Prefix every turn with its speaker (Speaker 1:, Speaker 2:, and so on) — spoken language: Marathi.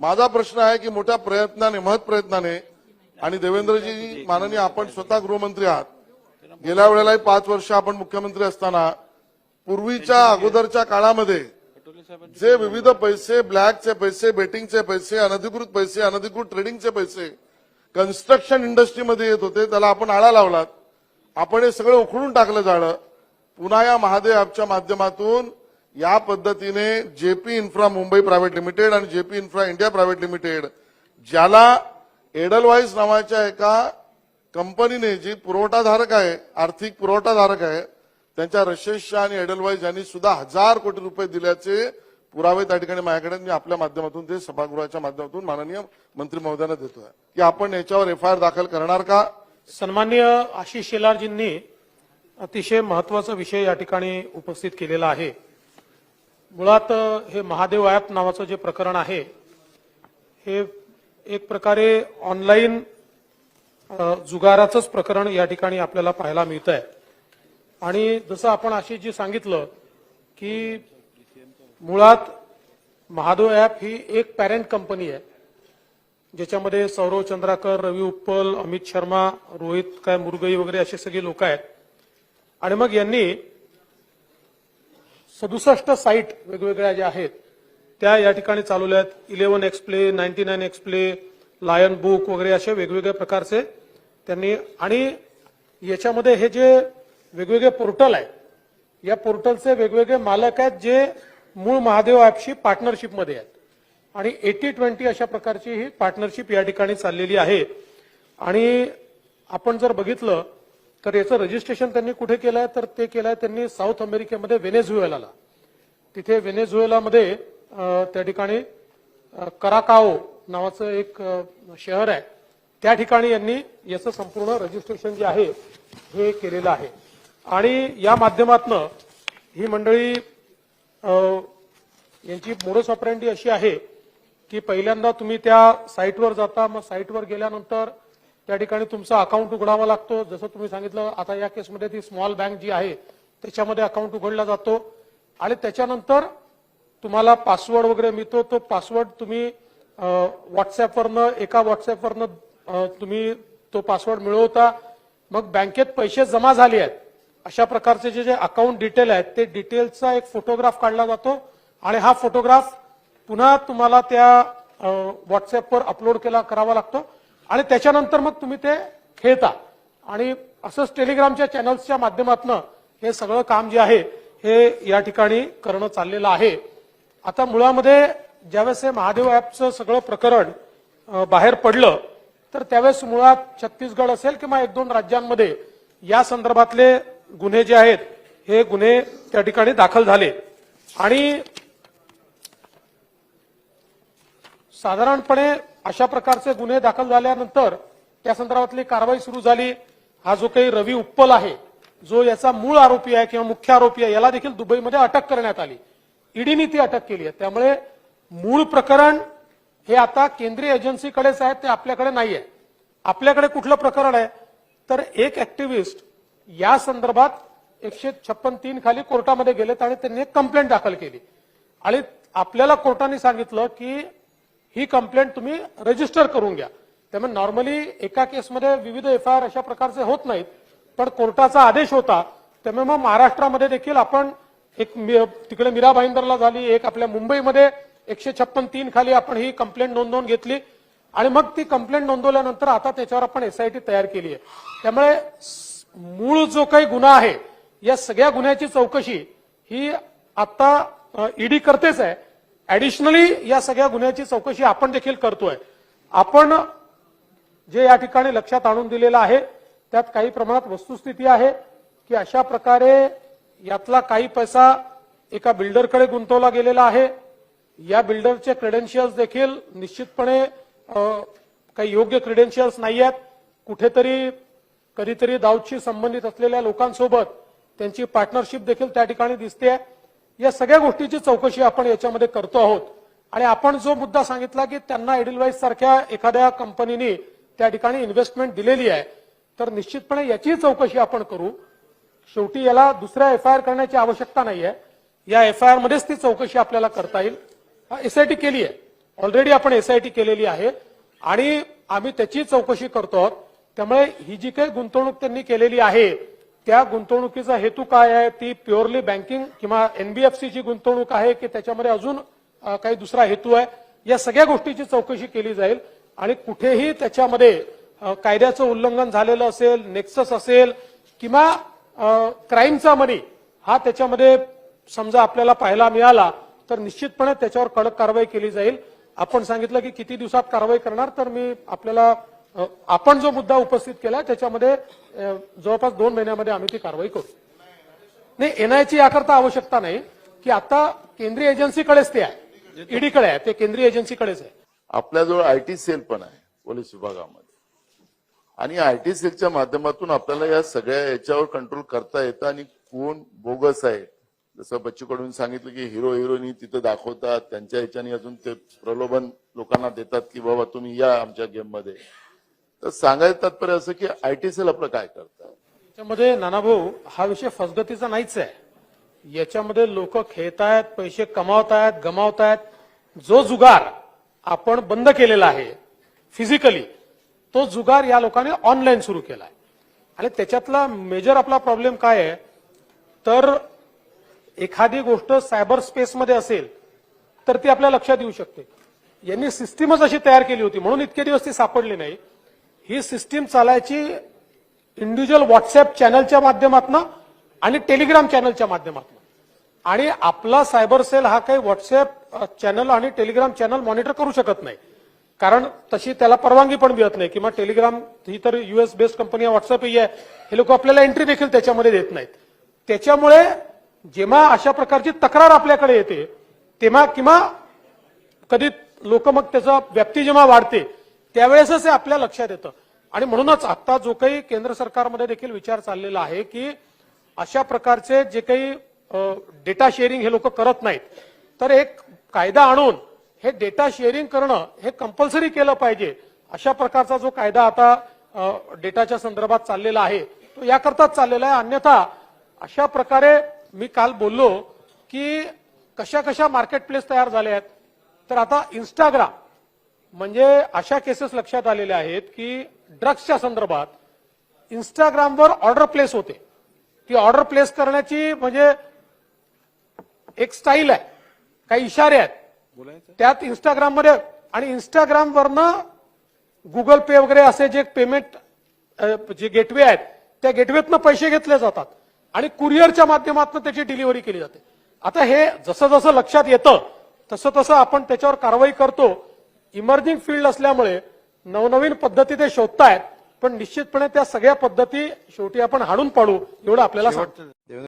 Speaker 1: माझा प्रश्न आहे की मोठ्या प्रयत्नाने महत् प्रयत्नाने आणि देवेंद्रजी माननीय आपण स्वतः गृहमंत्री आहात. गेल्या वेळेलाही पाच वर्ष आपण मुख्यमंत्री असताना पूर्वीच्या अगोदरच्या काळामध्ये जे विविध पैसे ब्लॅकचे पैसे बेटिंगचे पैसे अनधिकृत पैसे अनधिकृत ट्रेडिंगचे पैसे कन्स्ट्रक्शन इंडस्ट्रीमध्ये येत होते त्याला आपण आळा लावलात. आपण हे सगळं उखडून टाकलं जाणं पुन्हा या महादेव ॲपच्या माध्यमातून या पद्धतीने JP infra Mumbai private limited आणि JP infra India private limited ज्याला एडलवाईज नावाच्या एका कंपनीने जी पुरवठाधारक आहे आर्थिक पुरवठाधारक आहे त्यांच्या रशेश आणि एडलवाईज यांनी सुद्धा हजार कोटी रुपये दिल्याचे पुरावे त्या ठिकाणी माझ्याकडे मी आपल्या माध्यमातून ते सभागृहाच्या माध्यमातून माननीय मंत्री महोदयांना देतोय. की आपण याच्यावर एफ आय आर दाखल करणार का?
Speaker 2: सन्मान्य आशिष शेलारजींनी अतिशय महत्त्वाचा विषय या ठिकाणी उपस्थित केलेला आहे. मुळात हे महादेव ॲप नावाचं जे प्रकरण आहे हे एक प्रकारे ऑनलाईन जुगाराचंच प्रकरण या ठिकाणी आपल्याला पाहायला मिळत आहे आणि जसं आपण अशी जी सांगितलं की मुळात महादेव ॲप ही एक पॅरेंट कंपनी आहे ज्याच्यामध्ये सौरव चंद्राकर रवी उप्पल अमित शर्मा रोहित काय मुरगई वगैरे असे सगळे लोक आहेत. आणि मग यांनी सदुसष्ट साईट वेगवेगळ्या ज्या आहेत त्या या ठिकाणी चालवल्या आहेत. इलेव्हन एक्सप्ले नाईन्टी नाईन एक्सप्ले लायन बुक वगैरे असे वेगवेगळ्या प्रकारचे त्यांनी आणि याच्यामध्ये हे जे वेगवेगळे पोर्टल आहे या पोर्टलचे वेगवेगळे मालक आहेत जे मूळ महादेव ॲपशी पार्टनरशिपमध्ये आहेत. आणि एटी ट्वेंटी अशा प्रकारची ही पार्टनरशिप या ठिकाणी चाललेली आहे. आणि आपण जर बघितलं तर याचं रजिस्ट्रेशन त्यांनी कुठे केलंय? तर ते केलंय त्यांनी साऊथ अमेरिकेमध्ये व्हेनेझुएलाला तिथे व्हेनेझुएलामध्ये त्या ठिकाणी कराकाओ नावाचं एक शहर आहे. त्या ठिकाणी यांनी याचं संपूर्ण रजिस्ट्रेशन जे आहे हे केलेलं आहे. आणि या माध्यमातनं ही मंडळी यांची मोडस ऑपरेंटी अशी आहे की पहिल्यांदा तुम्ही त्या साईटवर जाता. मग साईटवर गेल्यानंतर त्या ठिकाणी तुमचा अकाउंट उघडावा लागतो. जसं तुम्ही सांगितलं आता या केसमध्ये ती स्मॉल बँक जी आहे त्याच्यामध्ये अकाउंट उघडला जातो. आणि त्याच्यानंतर तुम्हाला पासवर्ड वगैरे मिळतो. तो पासवर्ड तुम्ही व्हॉट्सॲपवरनं एका व्हॉट्सॲपवरनं तुम्ही तो पासवर्ड मिळवता. मग बँकेत पैसे जमा झाले आहेत. अशा प्रकारचे जे जे अकाउंट डिटेल आहेत ते डिटेलचा एक फोटोग्राफ काढला जातो. आणि हा फोटोग्राफ पुन्हा तुम्हाला त्या व्हॉट्सअपवर अपलोड केला करावा लागतो. आणि त्याच्यानंतर मग तुम्ही ते खेळता. आणि असंच टेलिग्रामच्या चॅनल्सच्या माध्यमातून हे सगळं काम जे आहे हे या ठिकाणी करणं चाललेलं आहे. आता मुळामध्ये ज्यावेळेस हे महादेव ॲपचं सगळं प्रकरण बाहेर पडलं तर त्यावेळेस मुळात छत्तीसगड असेल किंवा एक दोन राज्यांमध्ये या संदर्भातले गुन्हे जे आहेत हे गुन्हे त्या ठिकाणी दाखल झाले. आणि साधारणपणे अशा प्रकारचे गुन्हे दाखल झाल्यानंतर त्या संदर्भातली कारवाई सुरू झाली. हा जो काही रवी उप्पल आहे जो याचा मूळ आरोपी आहे किंवा मुख्य आरोपी आहे याला देखील दुबईमध्ये अटक करण्यात आली. ईडीने ती अटक केली आहे. त्यामुळे मूळ प्रकरण हे आता केंद्रीय एजन्सीकडेच आहे ते आपल्याकडे नाही आहे आपल्याकडे कुठलं प्रकरण आहे? तर एक ऍक्टिव्हिस्ट या संदर्भात एकशे छप्पन तीन खाली कोर्टामध्ये गेलेत आणि त्यांनी एक कंप्लेंट दाखल केली. आणि आपल्याला कोर्टाने सांगितलं की ही कंप्लेंट तुम्ही रजिस्टर करून घ्या. त्यामुळे नॉर्मली एका केसमध्ये विविध एफ आय आर अशा प्रकारचे होत नाहीत पण कोर्टाचा आदेश होता. त्यामुळे मग महाराष्ट्रामध्ये देखील आपण एक तिकडे मीरा भाईंदरला झाली एक आपल्या मुंबईमध्ये एकशे छप्पन तीन खाली आपण ही कंप्लेंट नोंदवून घेतली. आणि मग ती कंप्लेंट नोंदवल्यानंतर आता त्याच्यावर आपण एसआयटी तयार केली आहे त्यामुळे मूळ जो काही गुन्हा आहे या सगळ्या गुन्ह्याची चौकशी ही आता ईडी करतेच आहे. ऍडिशनली या सगळ्या गुन्ह्याची चौकशी आपण देखील करतोय. आपण जे या ठिकाणी लक्षात आणून दिलेलं आहे त्यात काही प्रमाणात वस्तुस्थिती आहे की अशा प्रकारे यातला काही पैसा एका बिल्डरकडे गुंतवला गेलेला आहे. या बिल्डरचे क्रेडेन्शियल्स देखील निश्चितपणे काही योग्य क्रेडेन्शियल्स नाही आहेत. कुठेतरी कधीतरी दाऊदशी संबंधित असलेल्या लोकांसोबत त्यांची पार्टनरशिप देखील त्या ठिकाणी दिसते या सगळ्या गोष्टीची चौकशी आपण याच्यामध्ये करतो आहोत. आणि आपण जो मुद्दा सांगितला की त्यांना एडिलवाईज सारख्या एखाद्या कंपनीने त्या ठिकाणी इन्व्हेस्टमेंट दिलेली आहे तर निश्चितपणे याची चौकशी आपण करू. शेवटी याला दुसऱ्या एफ आय आर करण्याची आवश्यकता नाही आहे या एफ आय आर मध्येच ती चौकशी आपल्याला करता येईल. एसआयटी केली आहे. ऑलरेडी आपण एसआयटी केलेली आहे. आणि आम्ही त्याची चौकशी करतो आहोत. त्यामुळे ही जी काही गुंतवणूक त्यांनी केलेली आहे त्या गुंतवणुकीचा हेतू काय आहे? ती प्युअरली बँकिंग किंवा एनबीएफसीची गुंतवणूक आहे की त्याच्यामध्ये अजून काही दुसरा हेतू आहे? या सगळ्या गोष्टीची चौकशी केली जाईल आणि कुठेही त्याच्यामध्ये कायद्याचं उल्लंघन झालेलं असेल नेक्सस असेल किंवा क्राईमचा मनी हा त्याच्यामध्ये समजा आपल्याला पाहायला मिळाला तर निश्चितपणे त्याच्यावर कडक कारवाई केली जाईल. आपण सांगितलं की किती दिवसात कारवाई करणार तर मी आपल्याला आपण जो मुद्दा उपस्थित केला त्याच्यामध्ये जवळपास दोन महिन्यामध्ये आम्ही ती कारवाई करू. नाही एनआयची याकरता आवश्यकता नाही की आता केंद्रीय एजन्सीकडेच ते आहे. ईडीकडे आहे ते केंद्रीय एजन्सीकडेच आहे.
Speaker 3: आपल्याजवळ आयटी सेल पण आहे पोलीस विभागामध्ये. आणि आयटी सेलच्या माध्यमातून आपल्याला या सगळ्या याच्यावर कंट्रोल करता येतं आणि कोण बोगस आहे? जसं बच्चू कडून सांगितलं की हिरो हिरोईनी तिथं दाखवतात त्यांच्या ह्याच्याने अजून ते प्रलोभन लोकांना देतात की बाबा तुम्ही या आमच्या गेममध्ये तर सांगायचं तात्पर्य असं की आयटी सेल आपलं काय करतात
Speaker 2: याच्यामध्ये नानाभाऊ हा विषय फसगतीचा नाहीच आहे. याच्यामध्ये लोक खेळतायत पैसे कमावतायत गमावतायत. जो जुगार आपण बंद केलेला आहे फिजिकली तो जुगार या लोकांनी ऑनलाईन सुरू केला आहे आणि त्याच्यातला मेजर आपला प्रॉब्लेम काय आहे? तर एखादी गोष्ट सायबर स्पेसमध्ये असेल तर ती आपल्या लक्षात येऊ शकते. यांनी सिस्टीमच अशी तयार केली होती म्हणून इतके दिवस ती सापडली नाही. ही सिस्टीम चालायची इंडिव्हिज्युअल व्हॉट्सअप चॅनलच्या माध्यमातून आणि टेलिग्राम चॅनलच्या माध्यमातून. आणि आपला सायबर सेल हा काही व्हॉट्सअप चॅनल आणि टेलिग्राम चॅनल मॉनिटर करू शकत नाही. कारण तशी त्याला परवानगी पण मिळत नाही किंवा टेलिग्राम ही तर युएस बेस्ड कंपनी आहे व्हॉट्सअप ही आहे. हे लोक आपल्याला एंट्री देखील त्याच्यामध्ये देत नाहीत. त्याच्यामुळे जेव्हा अशा प्रकारची तक्रार आपल्याकडे येते तेव्हा किंवा कधी लोक मग त्याचा व्याप्ती जेव्हा वाढते त्यावेळेसच हे आपल्या लक्षात येतं. आणि म्हणूनच आता जो काही केंद्र सरकारमध्ये देखील विचार चाललेला आहे की अशा प्रकारचे जे काही डेटा शेअरिंग हे लोक करत नाहीत. तर एक कायदा आणून हे डेटा शेअरिंग करणं हे कंपल्सरी केलं पाहिजे. अशा प्रकारचा जो कायदा आता डेटाच्या संदर्भात चाललेला आहे तो याकरताच चाललेला आहे. अन्यथा अशा प्रकारे मी काल बोललो की कशा कशा मार्केट प्लेस तयार झाल्या आहेत. तर आता इंस्टाग्राम म्हणजे अशा केसेस लक्षात आलेल्या आहेत की ड्रग्सच्या संदर्भात इंस्टाग्रामवर ऑर्डर प्लेस होते. ती ऑर्डर प्लेस करण्याची म्हणजे एक स्टाईल आहे. काही इशारे आहेत. त्यात इंस्टाग्राममध्ये आणि इंस्टाग्राम वरनं गुगल पे वगैरे असे जे पेमेंट जे गेटवे आहेत त्या गेटवेतनं पैसे घेतले जातात. आणि कुरिअरच्या माध्यमातून त्याची डिलिव्हरी केली जाते. आता हे जसं जसं लक्षात येतं तसं तसं आपण त्याच्यावर कारवाई करतो. इमर्जिंग फील्ड असल्यामुळे नवनवीन पद्धती ते शोधतायत पण निश्चितपणे त्या सगळ्या पद्धती शेवटी आपण हाणून पाडू एवढं आपल्याला